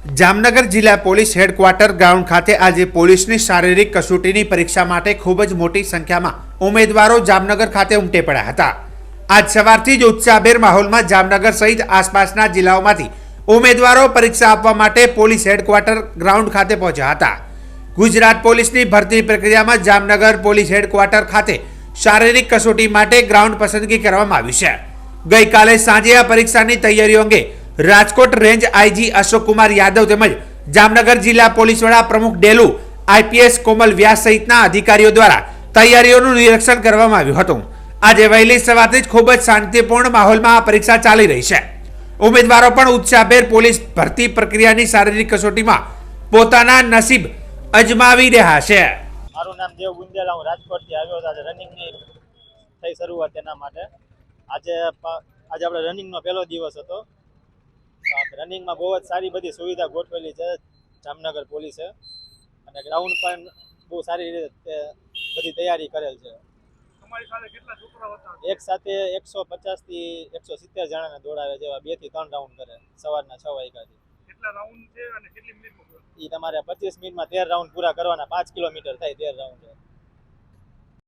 જામનગર જિલ્લા police headquarter ground ખાતે આજે પોલીસની શારીરિક કસોટીની પરીક્ષા માટે ખૂબ જ મોટી સંખ્યામાં ઉમેદવારો જામનગર ખાતે ઉમટે પડ્યા હતા. આજ સવારથી જ ઉત્સાહભેર માહોલમાં જામનગર સહિત આસપાસના જિલ્લાઓમાંથી ઉમેદવારો પરીક્ષા આપવા માટે પોલીસ હેડક્વાર્ટર ગ્રાઉન્ડ ખાતે પહોંચ્યા હતા. ગુજરાત પોલીસની ભરતી પ્રક્રિયામાં જામનગર પોલીસ હેડક્વાર્ટર ખાતે શારીરિક કસોટી માટે ગ્રાઉન્ડ પસંદગી કરવામાં આવ્યું છે. ગઈકાલે સાંજે આ પરીક્ષાની તૈયારીઓ અંગે રાજકોટ રેન્જ આઈજી અશોક કુમાર યાદવ તેમજ જામનગર જિલ્લા પોલીસ વડા પ્રમુખ ડેલુ આઈપીએસ કોમલ વ્યાસ સહિતના અધિકારીઓ દ્વારા તૈયારીઓનું નિરીક્ષણ કરવામાં આવ્યું હતું. આજે વહેલી સવારથી જ ખૂબ જ શાંતિપૂર્ણ માહોલમાં આ પરીક્ષા ચાલી રહી છે. ઉમેદવારો પણ ઉત્સાહભેર પોલીસ ભરતી પ્રક્રિયાની શારીરિક કસોટીમાં પોતાના નસીબ અજમાવી રહ્યા છે. મારું નામ દેવ ગુંજેલા હું રાજકોટથી આવ્યો હતો. રનિંગની થઈ શરૂઆત એના માટે. આજે આજે આપણે રનિંગનો પહેલો દિવસ હતો. રનિંગમાં બહુ જ સારી બધી સુવિધા ગોઠવેલી છે જામનગર પોલીસે. અને ગ્રાઉન્ડ પણ બહુ સારી રીતે બધી તૈયારી કરેલ છે. એક સાથે એકસો પચાસથી એકસો સિત્તેર જણાને દોડાવે છે બેથી ત્રણ રાઉન્ડ કરે સવારના છ વાગ્યાથી? એ તમારે પચીસ મિનિટમાં તેર રાઉન્ડ પૂરા કરવાના પાંચ કિલોમીટર થાય તેર રાઉન્ડ